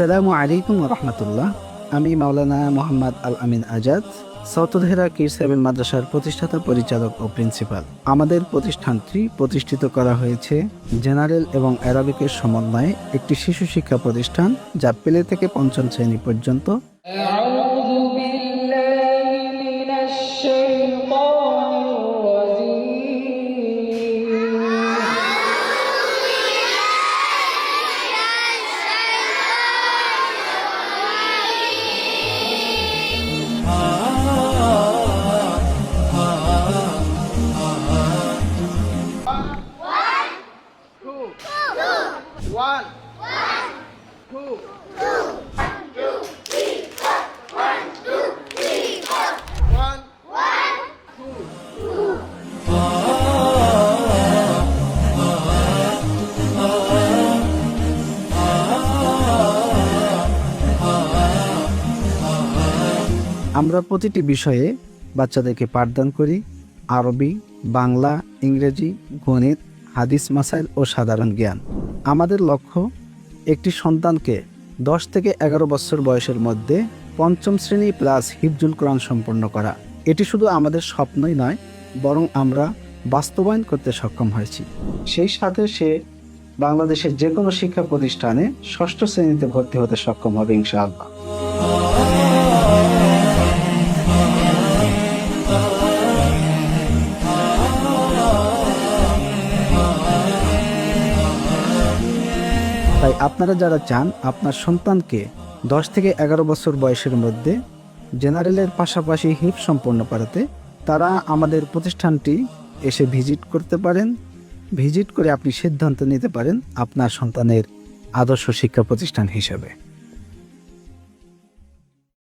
আসসালামু আলাইকুম রহমতুল্লাহ। আমি মাওলানা মোহাম্মদ আল আমিন আজাদ সৌতধেরা কির সেভেন মাদ্রাসার প্রতিষ্ঠাতা, পরিচালক ও প্রিন্সিপাল। আমাদের প্রতিষ্ঠানটি প্রতিষ্ঠিত করা হয়েছে জেনারেল এবং অ্যারাবিকের সমন্বয়ে একটি শিশু শিক্ষা প্রতিষ্ঠান, যা প্লে থেকে পঞ্চম শ্রেণি পর্যন্ত আমরা প্রতিটি বিষয়ে বাচ্চাদেরকে পাঠদান করি। আরবি, বাংলা, ইংরেজি, গণিত, হাদিস, মাসাইল ও সাধারণ জ্ঞান। আমাদের লক্ষ্য একটি সন্তানকে দশ থেকে এগারো বছর বয়সের মধ্যে পঞ্চম শ্রেণি প্লাস হিফজুল কোরআন সম্পন্ন করা। এটি শুধু আমাদের স্বপ্নই নয়, বরং আমরা বাস্তবায়ন করতে সক্ষম হয়েছি। সেই সাথে সে বাংলাদেশের যে কোনো শিক্ষা প্রতিষ্ঠানে ষষ্ঠ শ্রেণীতে ভর্তি হতে সক্ষম হবে ইনশাআল্লাহ। তাই আপনারা যারা চান, আপনার সন্তানকে দশ থেকে এগারো বছর বয়সের মধ্যে জেনারেলের পাশাপাশি হিপ সম্পন্ন করাতে তারা আমাদের প্রতিষ্ঠানটি এসে ভিজিট করতে পারেন। ভিজিট করে আপনি সিদ্ধান্ত নিতে পারেন আপনার সন্তানের আদর্শ শিক্ষা প্রতিষ্ঠান হিসেবে।